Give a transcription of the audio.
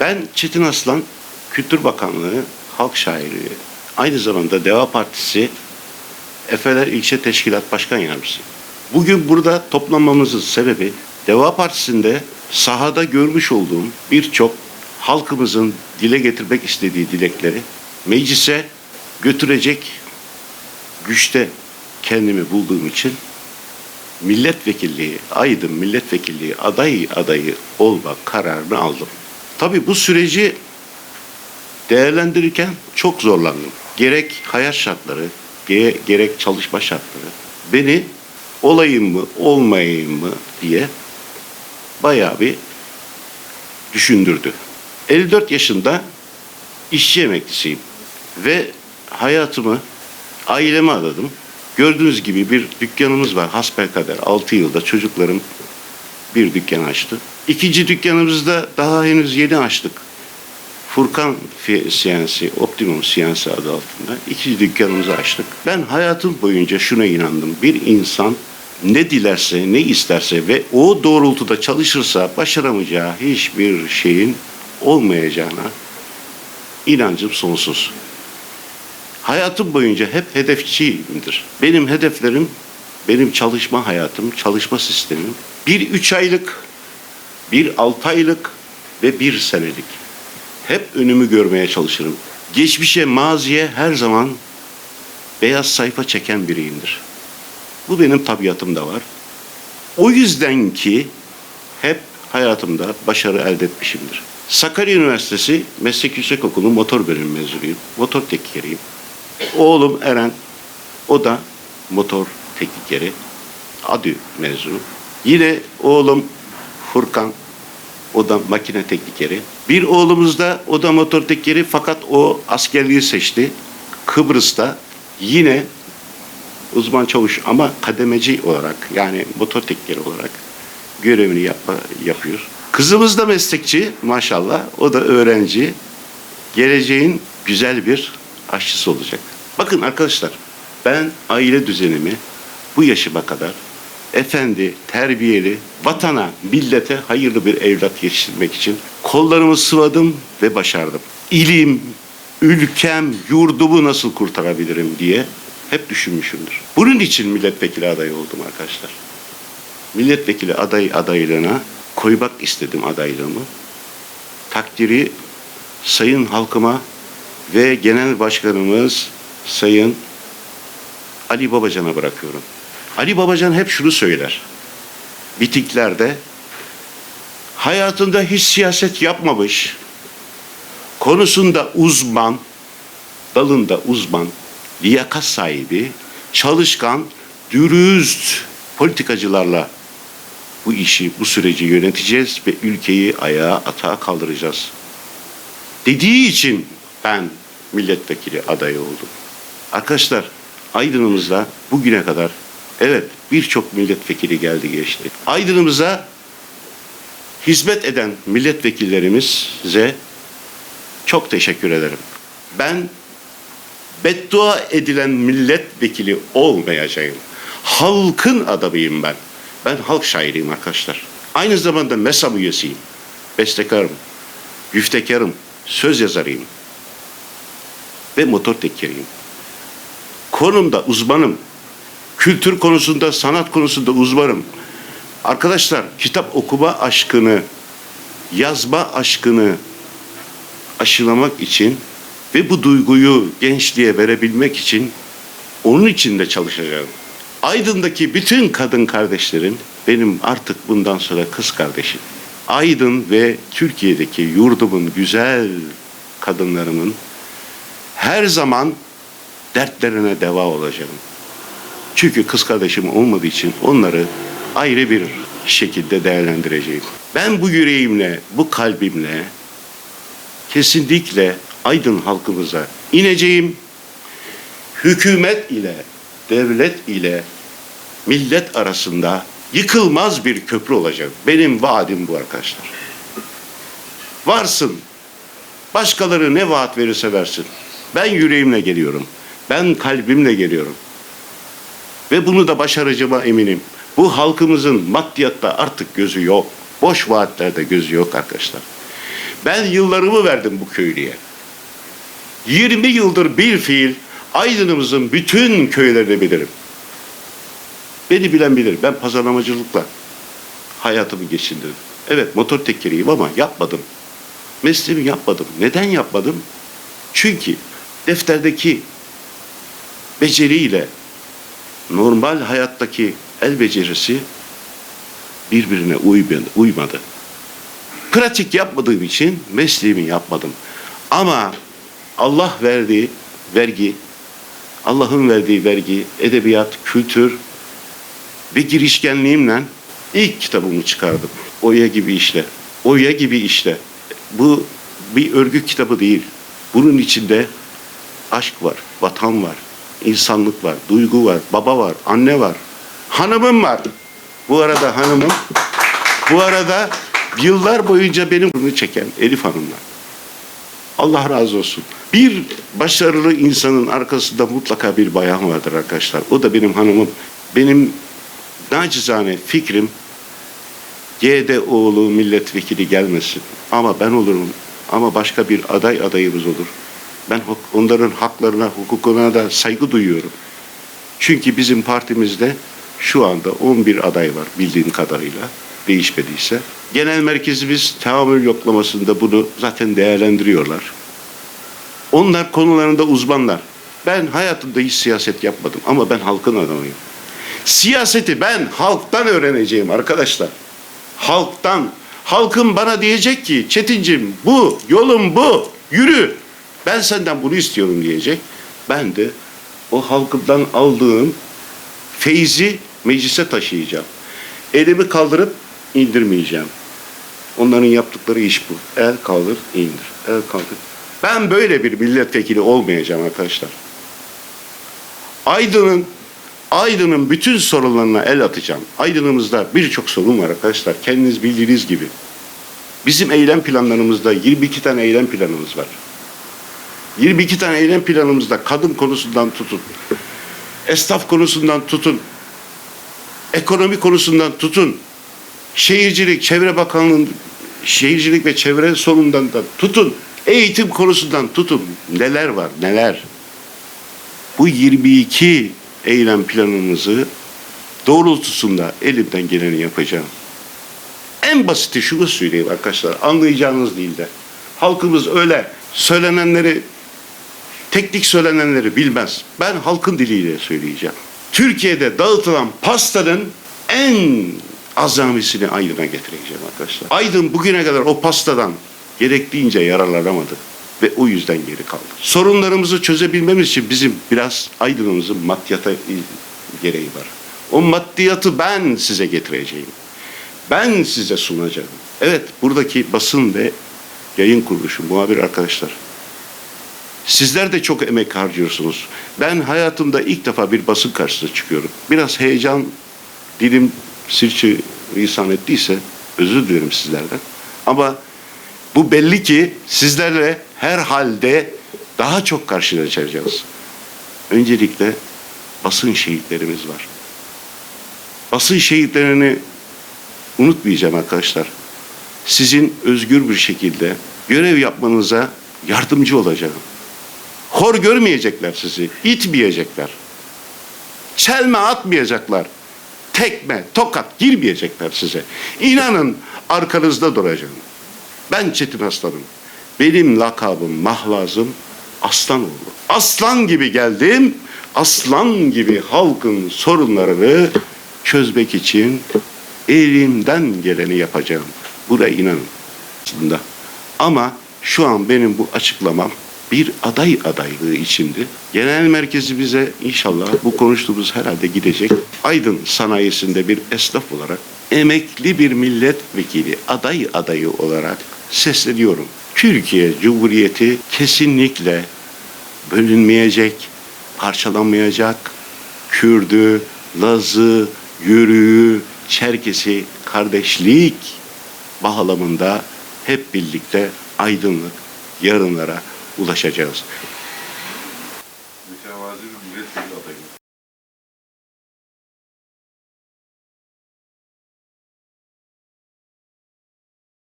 Ben Çetin Aslan, Kültür Bakanlığı, Halk Şairi, aynı zamanda Deva Partisi Efeler İlçe Teşkilat Başkan Yardımcısı. Bugün burada toplanmamızın sebebi Deva Partisi'nde sahada görmüş olduğum birçok halkımızın dile getirmek istediği dilekleri meclise götürecek güçte kendimi bulduğum için milletvekilliği, Aydın milletvekilliği adayı adayı olma kararını aldım. Tabii bu süreci değerlendirirken çok zorlandım. Gerek hayat şartları, ge- gerek çalışma şartları beni olayım mı, olmayayım mı diye bayağı bir düşündürdü. 54 yaşında işçi emeklisiyim ve hayatımı aileme adadım. Gördüğünüz gibi bir dükkanımız var hasbelkader 6 yılda çocuklarım bir dükkan açtı. İkinci dükkanımızda daha henüz yeni açtık. Furkan Siyansi, Optimum Siyansi adı altında ikinci dükkanımızı açtık. Ben hayatım boyunca şuna inandım. Bir insan ne dilerse, ne isterse ve o doğrultuda çalışırsa başaramayacağı hiçbir şeyin olmayacağına inancım sonsuz. Hayatım boyunca hep hedefçiyimdir. Benim hedeflerim, benim çalışma hayatım, çalışma sistemim bir üç aylık, bir altı aylık ve bir senelik. Hep önümü görmeye çalışırım. Geçmişe, maziye her zaman beyaz sayfa çeken biriyimdir. Bu benim tabiatımda var. O yüzden ki hep hayatımda başarı elde etmişimdir. Sakarya Üniversitesi Meslek Yüksekokulu motor bölümü mezunuyum. Motor teknikeriyim. Oğlum Eren, o da motor teknikeri. ADÜ mezunu. Yine oğlum Furkan, o da makine teknikeri. Bir oğlumuz da o da motor teknikeri fakat o askerliği seçti. Kıbrıs'ta yine uzman çavuş ama kademeci olarak yani motor teknikeri olarak görevini yapma, yapıyor. Kızımız da meslekçi maşallah. O da öğrenci. Geleceğin güzel bir aşçısı olacak. Bakın arkadaşlar ben aile düzenimi bu yaşıma kadar efendi, terbiyeli, vatana, millete hayırlı bir evlat yetiştirmek için kollarımı sıvadım ve başardım. İlim, ülkem, yurdumu nasıl kurtarabilirim diye hep düşünmüşümdür. Bunun için milletvekili adayı oldum arkadaşlar. Milletvekili aday adaylığına koymak istedim adaylığımı. Takdiri sayın halkıma ve genel başkanımız sayın Ali Babacan'a bırakıyorum. Ali Babacan hep şunu söyler. Bitiklerde hayatında hiç siyaset yapmamış, konusunda uzman, dalında uzman, liyakat sahibi, çalışkan, dürüst politikacılarla bu işi, bu süreci yöneteceğiz ve ülkeyi ayağa atağa kaldıracağız. Dediği için ben milletvekili adayı oldum. Arkadaşlar Aydın'ımızda bugüne kadar evet birçok milletvekili geldi geçti. Aydın'ımıza hizmet eden milletvekillerimize çok teşekkür ederim. Ben beddua edilen milletvekili olmayacağım. Halkın adamıyım ben. Ben halk şairiyim arkadaşlar. Aynı zamanda MESAB üyesiyim. Bestekarım, güftekarım, söz yazarıyım ve motor tekeriyim. Konumda uzmanım. Kültür konusunda, sanat konusunda uzmanım. Arkadaşlar kitap okuma aşkını, yazma aşkını aşılamak için ve bu duyguyu gençliğe verebilmek için onun için de çalışacağım. Aydın'daki bütün kadın kardeşlerim benim artık bundan sonra kız kardeşim. Aydın ve Türkiye'deki yurdumun güzel kadınlarımın her zaman dertlerine deva olacağım. Çünkü kız kardeşim olmadığı için onları ayrı bir şekilde değerlendireceğim. Ben bu yüreğimle, bu kalbimle kesinlikle Aydın halkımıza ineceğim. Hükümet ile, devlet ile millet arasında yıkılmaz bir köprü olacak. Benim vaadim bu arkadaşlar. Varsın. Başkaları ne vaat verirse versin. Ben yüreğimle geliyorum. Ben kalbimle geliyorum. Ve bunu da başaracağıma eminim. Bu halkımızın maddiyatta artık gözü yok. Boş vaatlerde gözü yok arkadaşlar. Ben yıllarımı verdim bu köylüye. 20 yıldır bir fiil Aydın'ımızın bütün köylerini bilirim. Beni bilen bilir. Ben pazarlamacılıkla hayatımı geçindirdim. Evet motor tekeriyim ama yapmadım. Mesleğimi yapmadım. Neden yapmadım? Çünkü defterdeki beceriyle normal hayattaki el becerisi birbirine uymadı. Pratik yapmadığım için mesleğimi yapmadım. Ama Allah verdiği vergi, Allah'ın verdiği vergi, edebiyat, kültür ve girişkenliğimle ilk kitabımı çıkardım. Oya gibi işle. Oya gibi işle. Bu bir örgü kitabı değil. Bunun içinde aşk var, vatan var, insanlık var, duygu var, baba var, anne var, hanımım var. Bu arada hanımım, bu arada yıllar boyunca benim bunu çeken Elif Hanım'la. Allah razı olsun. Bir başarılı insanın arkasında mutlaka bir bayan vardır arkadaşlar. O da benim hanımım. Benim nacizane fikrim oğlu milletvekili gelmesin. Ama ben olurum. Ama başka bir aday adayımız olur. Ben onların haklarına, hukukuna da saygı duyuyorum. Çünkü bizim partimizde şu anda 11 aday var bildiğim kadarıyla değişmediyse. Genel merkezimiz tahammül yoklamasında bunu zaten değerlendiriyorlar. Onlar konularında uzmanlar. Ben hayatımda hiç siyaset yapmadım ama ben halkın adamıyım. Siyaseti ben halktan öğreneceğim arkadaşlar. Halktan. Halkım bana diyecek ki Çetincim bu, yolun bu, yürü. Ben senden bunu istiyorum diyecek. Ben de o halkımdan aldığım feyzi meclise taşıyacağım. Elimi kaldırıp indirmeyeceğim. Onların yaptıkları iş bu. El kaldır, indir. El kaldır. Ben böyle bir milletvekili olmayacağım arkadaşlar. Aydın'ın Aydın'ın bütün sorunlarına el atacağım. Aydın'ımızda birçok sorun var arkadaşlar. Kendiniz bildiğiniz gibi. Bizim eylem planlarımızda 22 tane eylem planımız var. 22 tane eylem planımızda kadın konusundan tutun, esnaf konusundan tutun, ekonomi konusundan tutun, şehircilik, çevre bakanlığının şehircilik ve çevre sorunundan da tutun, eğitim konusundan tutun. Neler var, neler. Bu 22 eylem planımızı doğrultusunda elimden geleni yapacağım. En basiti şunu söyleyeyim arkadaşlar, anlayacağınız dilde. Halkımız öyle söylenenleri, teknik söylenenleri bilmez. Ben halkın diliyle söyleyeceğim. Türkiye'de dağıtılan pastanın en azamisini Aydın'a getireceğim arkadaşlar. Aydın bugüne kadar o pastadan gerektiğince yararlanamadı ve o yüzden geri kaldı. Sorunlarımızı çözebilmemiz için bizim biraz Aydın'ımızın maddiyata gereği var. O maddiyatı ben size getireceğim. Ben size sunacağım. Evet buradaki basın ve yayın kuruluşu, muhabir arkadaşlar. Sizler de çok emek harcıyorsunuz. Ben hayatımda ilk defa bir basın karşısına çıkıyorum. Biraz heyecan, dilim sirçi lisan ettiyse özür dilerim sizlerden. Ama bu belli ki sizlerle her halde daha çok karşılaşacağız. Öncelikle basın şehitlerimiz var. Basın şehitlerini unutmayacağım arkadaşlar. Sizin özgür bir şekilde görev yapmanıza yardımcı olacağım. Hor görmeyecekler sizi, itmeyecekler. Çelme atmayacaklar. Tekme, tokat girmeyecekler size. İnanın arkanızda duracağım. Ben Çetin Aslanım. Benim lakabım, mahlazım Aslanoğlu. Aslan gibi geldim, aslan gibi halkın sorunlarını çözmek için elimden geleni yapacağım. Buna inanın. Aslında. Ama şu an benim bu açıklamam bir aday adaylığı içindi. Genel merkezi bize inşallah bu konuştuğumuz herhalde gidecek. Aydın sanayisinde bir esnaf olarak emekli bir milletvekili aday adayı olarak sesleniyorum. Türkiye Cumhuriyeti kesinlikle bölünmeyecek, parçalanmayacak. Kürdü, Lazı, Yürüğü, Çerkesi kardeşlik bağlamında hep birlikte aydınlık yarınlara ulaşacağız.